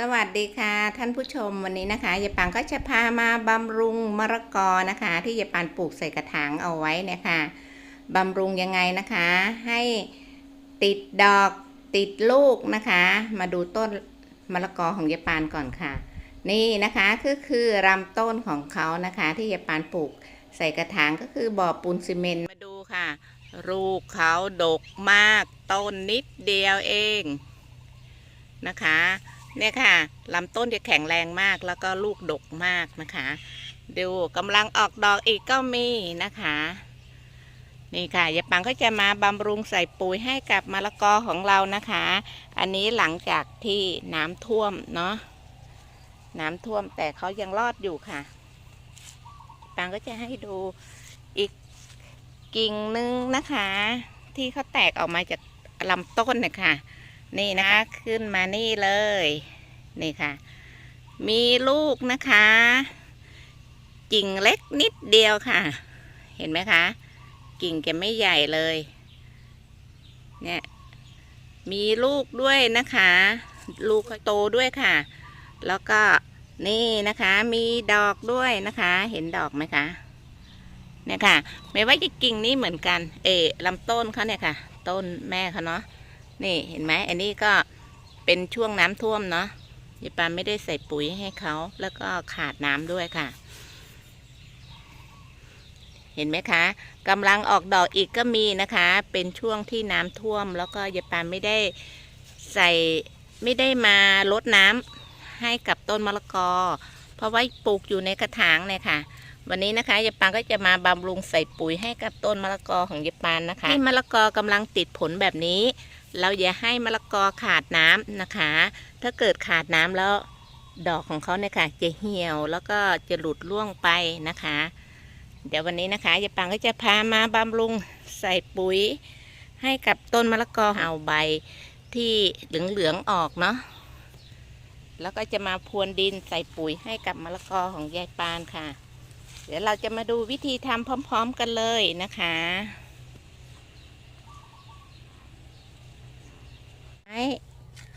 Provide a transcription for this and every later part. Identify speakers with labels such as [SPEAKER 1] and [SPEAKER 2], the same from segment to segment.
[SPEAKER 1] สวัสดีค่ะท่านผู้ชมวันนี้นะคะยายปังก็จะพามาบำรุงมะละกอนะคะ ที่ยายปังปลูกใส่กระถางเอาไว้นี่ยค่ะบำรุงยังไงนะคะ ให้ติดดอกติดลูกนะคะ มาดูต้นมะละกอของยายปานก่อนค่ะ นี่นะคะก็คือลำต้นของเขานะคะ ที่ยายปานปลูกใส่กระถางก็คือบ่อปูนซีเมนต์มาดูค่ะ ลูกเขาดกมากต้นนิดเดียวเองนะคะ เนี่ยค่ะลำต้นจะแข็งแรงมากแล้วก็ลูกดกมากนะคะ ดูกำลังออกดอกอีกก็มีนะคะ นี่ค่ะยายปังก็จะมาบำรุงใส่ปุ๋ยให้กับมะละกอของเรานะคะ อันนี้หลังจากที่น้ำท่วมเนาะน้ำท่วมแต่เขายังรอดอยู่ค่ะ ปังก็จะให้ดูอีกกิ่งหนึ่งนะคะ ที่เขาแตกออกมาจากลำต้นนะคะ นี่นะคะขึ้นมานี่เลย นี่ค่ะ มีลูกนะคะกิ่งเล็กนิดเดียวค่ะ เห็นไหมคะ กิ่งแกไม่ใหญ่เลย เนี่ย มีลูกด้วยนะคะ ลูกโตด้วยค่ะ แล้วก็นี่นะคะ มีดอกด้วยนะคะ เห็นดอกไหมคะเนี่ยค่ะ ไม่ว่าจะกิ่งนี้เหมือนกัน เออลำต้นเขาเนี่ยค่ะ ต้นแม่เขาเนาะ นี่เห็นไหมอันนี้ก็เป็นช่วงน้ำท่วมเนาะยายปาไม่ได้ใส่ปุ๋ยให้เขาแล้วก็ขาดน้ำด้วยค่ะ เห็นไหมคะกำลังออกดอกอีกก็มีนะคะ เป็นช่วงที่น้ำท่วม แล้วก็ยายปาไม่ได้ใส่ไม่ได้มาลดน้ำให้กับต้นมะละกอ เพราะว่าปลูกอยู่ในกระถางเนี่ยค่ะ วันนี้นะคะยายปานก็จะมาบำรุงใส่ปุ๋ยให้กับต้นมะละกอของยายปานนะคะให้มะละกอกำลังติดผลแบบนี้ เราอย่าให้มะละกอขาดน้ำนะคะ ถ้าเกิดขาดน้ำแล้วดอกของเขาเนี่ยค่ะ จะเหี่ยวแล้วก็จะหลุดร่วงไปนะคะ เดี๋ยววันนี้นะคะยายปังก็จะพามาบำรุงใส่ปุ๋ย ให้กับต้นมะละกอเอาใบที่เหลืองๆออกเนาะแล้วก็จะมาพรวนดินใส่ปุ๋ยให้กับมะละกอของยายปานค่ะ เดี๋ยวเราจะมาดูวิธีทำพร้อม ๆ กันเลยนะคะ ให้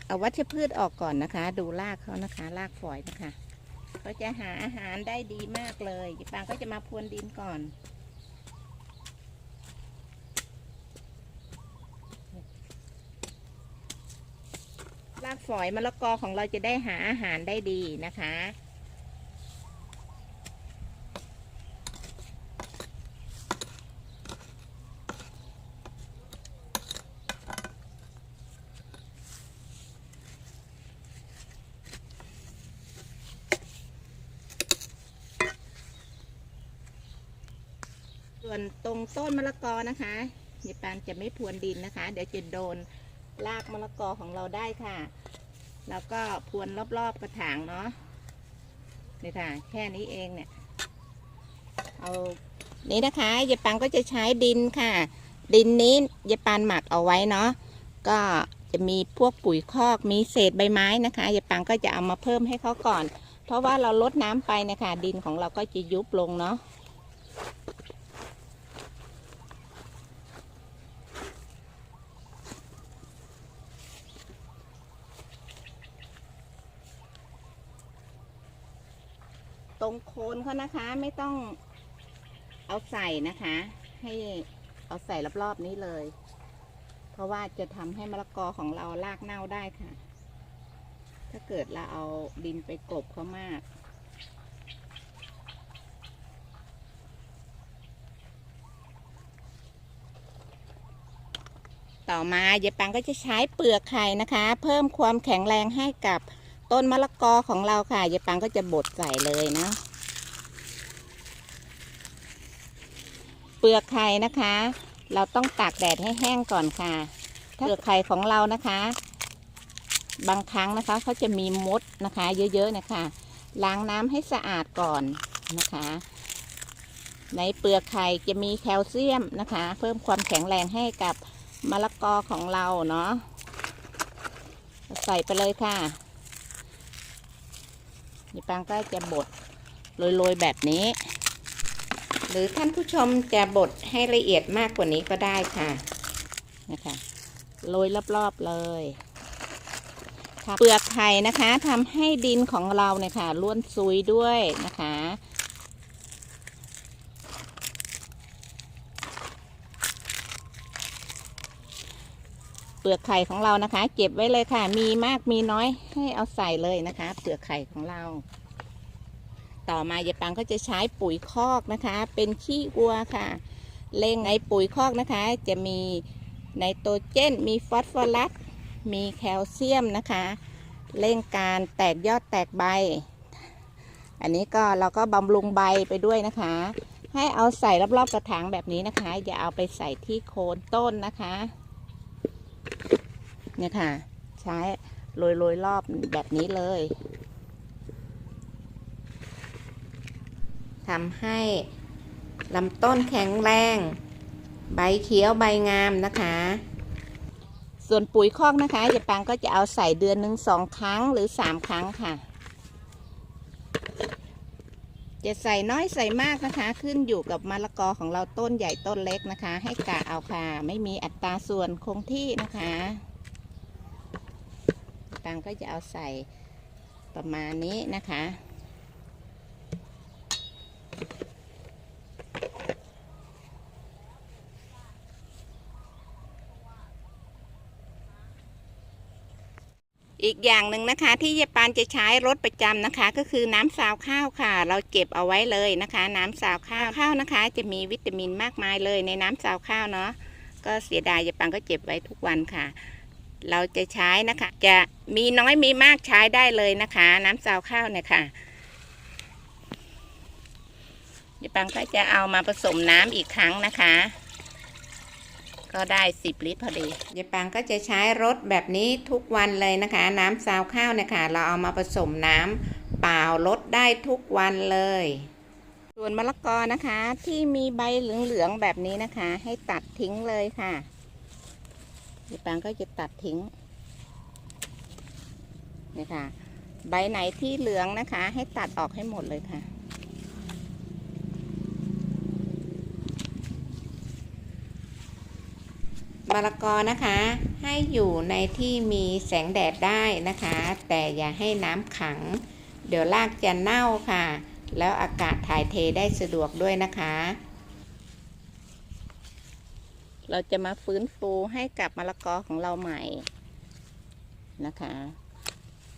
[SPEAKER 1] เอาวัชพืชออกก่อนนะคะ ดูรากเขานะคะรากฝอยนะคะเขาจะหาอาหารได้ดีมากเลยยายปางก็จะมาพรวนดินก่อนรากฝอยมะละกอของเราจะได้หาอาหารได้ดีนะคะ ส่วนตรงต้นมะละกอนะคะยายปานจะไม่พรวนดินนะคะ เดี๋ยวจะโดนรากมะละกอของเราได้ค่ะ แล้วก็พรวนรอบๆกระถางเนาะนี่ค่ะ แค่นี้เองเนี่ย เอานี่นะคะยายปังก็จะใช้ดินค่ะ ดินนี้ยายปานหมักเอาไว้เนาะก็จะมีพวกปุ๋ยคอกมีเศษใบไม้นะคะยายปังก็จะเอามาเพิ่มให้เขาก่อน เพราะว่าเราลดน้ำไปนะคะดินของเราก็จะยุบลงเนาะ ตรงโคนเขานะคะ ไม่ต้องเอาใส่นะคะ ให้เอาใส่รอบๆนี้เลย เพราะว่าจะทำให้มะละกอของเรารากเน่าได้ค่ะ ถ้าเกิดเราเอาดินไปกลบเขามากต่อมายายปังก็จะใช้เปลือกไข่นะคะ เพิ่มความแข็งแรงให้กับ ต้นมะละกอของเราค่ะยายปังก็จะบดใส่เลยนะ เปลือกไข่นะคะ เราต้องตากแดดให้แห้งก่อนค่ะ เปลือกไข่ของเรานะคะ บางครั้งนะคะเขาจะมีมดนะคะ เยอะๆนะคะ ล้างน้ำให้สะอาดก่อนนะคะ ในเปลือกไข่จะมีแคลเซียมนะคะ เพิ่มความแข็งแรงให้กับมะละกอของเราเนาะใส่ไปเลยค่ะ นี่ปังก็จะบดโรยๆแบบนี้ หรือท่านผู้ชมจะบดให้ละเอียดมากกว่านี้ก็ได้ค่ะนะคะโรยรอบๆเลยทค่ะเปลือกไข่นะคะทำให้ดินของเราเนี่ยค่ะล้วนซุยด้วยนะคะ เปลือกไข่ของเรานะคะ เก็บไว้เลยค่ะ มีมากมีน้อยให้เอาใส่เลยนะคะ เปลือกไข่ของเรา ต่อมายายปังก็จะใช้ปุ๋ยคอกนะคะ เป็นขี้วัวค่ะ เล่งไอปุ๋ยคอกนะคะ จะมีไนโตรเจน มีฟอสฟอรัส มีแคลเซียมนะคะ เร่งการแตกยอดแตกใบ อันนี้ก็เราก็บำรุงใบไปด้วยนะคะ ให้เอาใส่รอบๆกระถางแบบนี้นะคะ อย่าเอาไปใส่ที่โคนต้นนะคะ เนี่ยค่ะ ใช้โรยโรยรอบแบบนี้เลยทำให้ลำต้นแข็งแรง ใบเขียวใบงามนะคะ ส่วนปุ๋ยคอกนะคะเจ๊ปังก็จะเอาใส่เดือนหนึ่งสองครั้งหรือสามครั้งค่ะ จะใส่น้อยใส่มากนะคะ ขึ้นอยู่กับมะละกอของเราต้นใหญ่ต้นเล็กนะคะ ให้กะเอาค่ะ ไม่มีอัตราส่วนคงที่นะคะตังก็จะเอาใส่ประมาณนี้นะคะ อีกอย่างหนึ่งนะคะที่ยายปานจะใช้รถประจำนะคะ ก็คือน้ำซาวข้าวค่ะ เราเก็บเอาไว้เลยนะคะ น้ำซาวข้าวข้าวนะคะ จะมีวิตามินมากมายเลยในน้ำซาวข้าวเนาะก็เสียดายยายปานก็เก็บไว้ทุกวันค่ะ เราจะใช้นะคะ จะมีน้อยมีมากใช้ได้เลยนะคะ น้ำซาวข้าวเนี่ยค่ะยายปังก็จะเอามาผสมน้ำอีกครั้งนะคะ ก็ได้ 10 ลิตรพอดียายปังก็จะใช้รถแบบนี้ทุกวันเลยนะคะ น้ำซาวข้าวเนี่ยค่ะ เราเอามาผสมน้ำเปล่าลดได้ทุกวันเลย ส่วนมะละกอนะคะที่มีใบเหลืองๆแบบนี้นะคะ ให้ตัดทิ้งเลยค่ะยายปังก็จะตัดทิ้งนี่ค่ะ ใบไหนที่เหลืองนะคะ ให้ตัดออกให้หมดเลยค่ะ มะละกอนะคะให้อยู่ในที่มีแสงแดดได้นะคะ แต่อย่าให้น้ำขัง เดี๋ยวรากจะเน่าค่ะ แล้วอากาศถ่ายเทได้สะดวกด้วยนะคะ เราจะมาฟื้นฟูให้กับมะละกอของเราใหม่นะคะ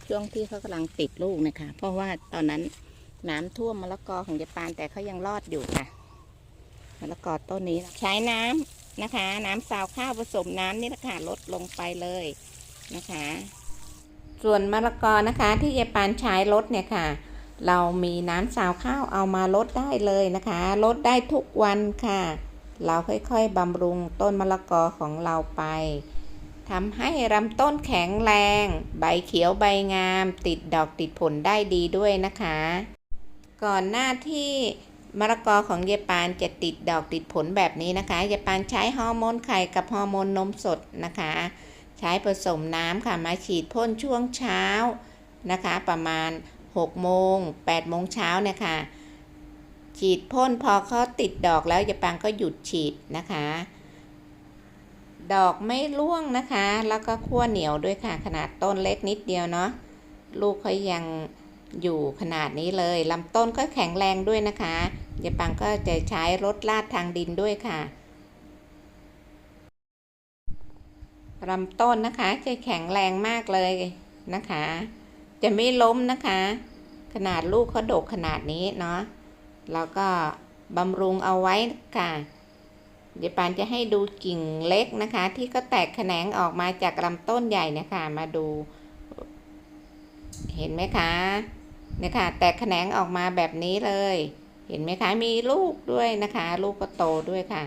[SPEAKER 1] ช่วงที่เขากำลังติดลูกนะคะ เพราะว่าตอนนั้นน้ำท่วมมะละกอของยายปานแต่เขายังรอดอยู่ค่ะมะละกอต้นนี้ใช้น้ำ นะคะ น้ำซาวข้าวผสมน้ำนี่แหละคะลดลงไปเลยนะคะ ส่วนมะละกอนะคะที่ยายปานใช้ลดเนี่ยค่ะ เรามีน้ำซาวข้าวเอามาลดได้เลยนะคะลดได้ทุกวันค่ะ เราค่อยๆบำรุงต้นมะละกอของเราไปทำให้ลำต้นแข็งแรง ใบเขียวใบงาม ติดดอกติดผลได้ดีด้วยนะคะ ก่อนหน้าที่ มะละกอของยายปานจะติดดอกติดผลแบบนี้นะคะยายปานใช้ฮอร์โมนไข่กับฮอร์โมนนมสดนะคะ ใช้ผสมน้ำค่ะมาฉีดพ่นช่วงเช้านะคะ ประมาณ6โมง8โมงเช้านี่ยค่ะฉีดพ่นพอเขาติดดอกแล้วยายปางก็หยุดฉีดนะคะ ดอกไม่ร่วงนะคะ แล้วก็ขั้วเหนียวด้วยค่ะขนาดต้นเล็กนิดเดียวเนาะลูกเขายัง อยู่ขนาดนี้เลยลำต้นก็แข็งแรงด้วยนะคะยายปังก็จะใช้รถลาดทางดินด้วยค่ะลำต้นนะคะจะแข็งแรงมากเลยนะคะ จะไม่ล้มนะคะ ขนาดลูกเขาดกขนาดนี้เนาะแล้วก็บำรุงเอาไว้ค่ะเดี๋ยวปานจะให้ดูกิ่งเล็กนะคะ ที่ก็แตกแขนงออกมาจากลำต้นใหญ่นี่ยค่ะมาดู เห็นไหมคะ เนี่ยค่ะ แตกแขนงออกมาแบบนี้เลย เห็นไหมคะ มีลูกด้วยนะคะ ลูกก็โตด้วยค่ะ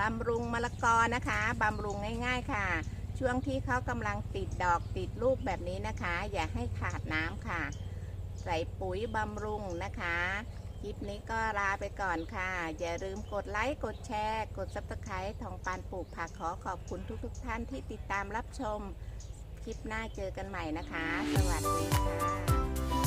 [SPEAKER 1] บำรุงมะละกอนะคะบำรุงง่าย ๆ ค่ะ ช่วงที่เขากำลังติดดอกติดลูกแบบนี้นะคะ อย่าให้ขาดน้ำค่ะ ใส่ปุ๋ยบำรุงนะคะ คลิปนี้ก็ลาไปก่อนค่ะ อย่าลืมกดไลค์ กดแชร์ กดซับสไครต์ทองปานปลูกผักขอขอบคุณทุกๆทท่านที่ติดตามรับชม คลิปหน้าเจอกันใหม่นะคะ สวัสดีค่ะ